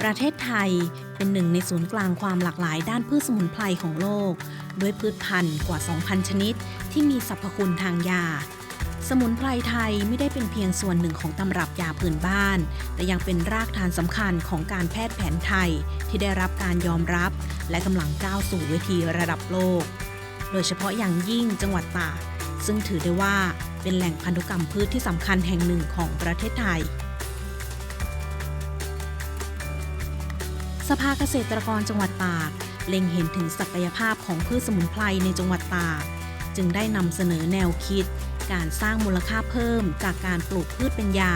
ประเทศไทยเป็นหนึ่งในศูนย์กลางความหลากหลายด้านพืชสมุนไพรของโลก ด้วยพืชพันธุ์กว่า 2,000 ชนิด ที่มีสรรพคุณทางยา สมุนไพรไทยไม่ได้เป็นเพียงส่วนหนึ่งของตำรับยาพื้นบ้าน แต่ยังเป็นรากฐานสำคัญของการแพทย์แผนไทยที่ได้รับการยอมรับ และกำลังก้าวสู่เวทีระดับโลก โดยเฉพาะอย่างยิ่งจังหวัดตากซึ่งถือได้ว่าเป็นแหล่งพันธุกรรมพืชที่สำคัญแห่งหนึ่งของประเทศไทย สภาเกษตรกรจังหวัดตาก เล็งเห็นถึงศักยภาพของพืชสมุนไพรในจังหวัดตาก จึงได้นำเสนอแนวคิด การสร้างมูลค่าเพิ่มจากการปลูกพืชเป็นยา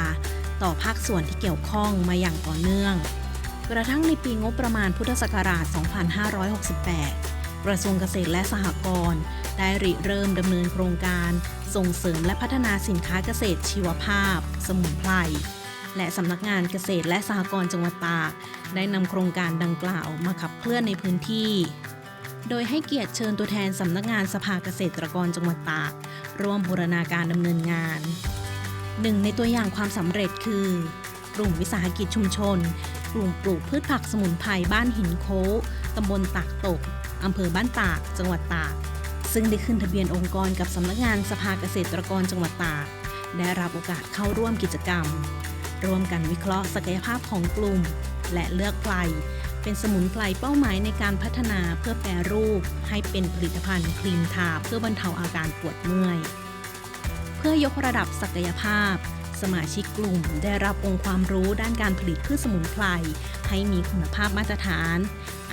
ต่อภาคส่วนที่เกี่ยวข้องมาอย่างต่อเนื่อง กระทั่งในปีงบประมาณพุทธศักราช 2568 กระทรวงเกษตรและสหกรณ์ได้ริเริ่มดำเนินโครงการ ส่งเสริมและพัฒนาสินค้าเกษตรชีวภาพ สมุนไพร และสำนักงานเกษตรและสหกรณ์จังหวัดตาก ได้นำโครงการดังกล่าวมาขับเคลื่อนในพื้นที่ โดยให้เกียรติเชิญตัวแทนสำนักงานสภาเกษตรกรจังหวัดตาก ร่วมบูรณาการดำเนินงานหนึ่งในตัวอย่างความสำเร็จคือ กลุ่มวิสาหกิจชุมชน กลุ่มปลูกพืชผักสมุนไพรบ้านหินโค้ตำบลตากตกอำเภอบ้านตาก จังหวัดตาก ซึ่งได้ขึ้นทะเบียนองค์กรกับสำนักงานสภาเกษตรกรจังหวัดตาก ได้รับโอกาสเข้าร่วมกิจกรรม ร่วมกันวิเคราะห์ศักยภาพของกลุ่ม และเลือกไพรเป็นสมุนไพรเป้าหมายในการพัฒนาเพื่อแปรรูป ให้เป็นผลิตภัณฑ์ครีมทาเพื่อบรรเทาอาการปวดเมื่อย เพื่อยกระดับศักยภาพ สมาชิกกลุ่มได้รับองค์ความรู้ด้านการผลิตพืชสมุนไพรให้มีคุณภาพมาตรฐาน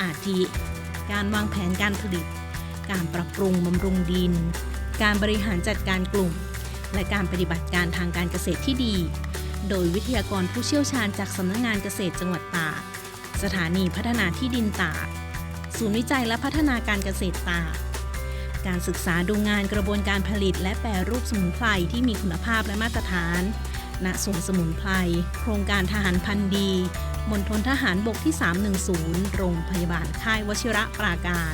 อาทิ การวางแผนการผลิต การปรับปรุงบำรุงดิน การบริหารจัดการกลุ่ม และการปฏิบัติการทางการเกษตรที่ดี โดยวิทยากรผู้เชี่ยวชาญจากสำนักงานเกษตรจังหวัดตาก สถานีพัฒนาที่ดินตาก ศูนย์วิจัยและพัฒนาการเกษตรตาก การศึกษาดูงานกระบวนการผลิต และแปรรูปสมุนไพรที่มีคุณภาพและมาตรฐานณสวนสมุนไพร โครงการทหารพันธ์ดี มณฑลทหารบกที่ 310 โรงพยาบาลค่ายวชิระปราการ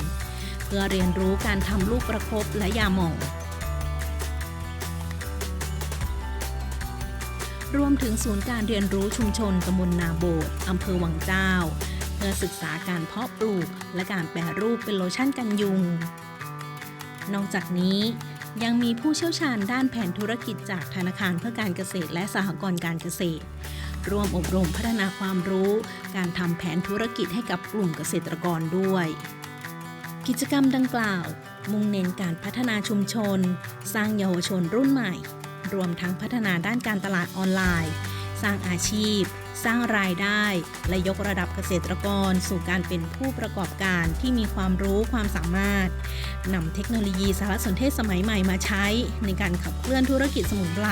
เพื่อเรียนรู้การทำลูกประคบและยาหม่อง รวมถึงศูนย์การเรียนรู้ชุมชนตำบลนาโบดอำเภอวังเจ้า เพื่อศึกษาการเพาะปลูกและการแปรรูปเป็นโลชั่นกันยุง นอกจากนี้ยังมีผู้เชี่ยวชาญด้านแผนธุรกิจจากธนาคารเพื่อการเกษตรและสหกรณ์การเกษตร ร่วมอบรมพัฒนาความรู้ การทำแผนธุรกิจให้กับกลุ่มเกษตรกรด้วย กิจกรรมดังกล่าว มุ่งเน้นการพัฒนาชุมชน สร้างเยาวชนรุ่นใหม่ รวมทั้งพัฒนาด้านการตลาดออนไลน์ สร้างอาชีพ สร้างรายได้ และยกระดับเกษตรกร สู่การเป็นผู้ประกอบการที่มีความรู้ความสามารถนำเทคโนโลยีสารสนเทศสมัยใหม่มาใช้ ในการขับเคลื่อนธุรกิจสมุนไพร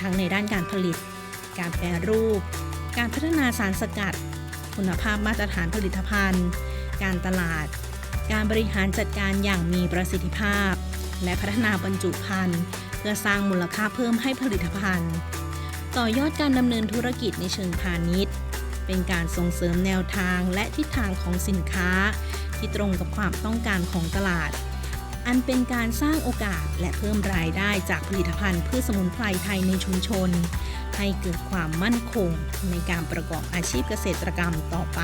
ทั้งในด้านการผลิต การแปรรูป การพัฒนาสารสกัด คุณภาพมาตรฐานผลิตภัณฑ์ การตลาด การบริหารจัดการอย่างมีประสิทธิภาพ และพัฒนาบรรจุภัณฑ์ พื่อสร้างมูลค่าเพิ่มให้ผลิตภัณฑ์ ต่อยอดการดำเนินธุรกิจในเชิงพาณิชย์ เป็นการส่งเสริมแนวทางและทิศทางของสินค้า ที่ตรงกับความต้องการของตลาด อันเป็นการสร้างโอกาสและเพิ่มรายได้จากผลิตภัณฑ์พืชสมุนไพรไทยในชุมชน ให้เกิดความมั่นคงในการประกอบอาชีพเกษตรกรรมต่อไป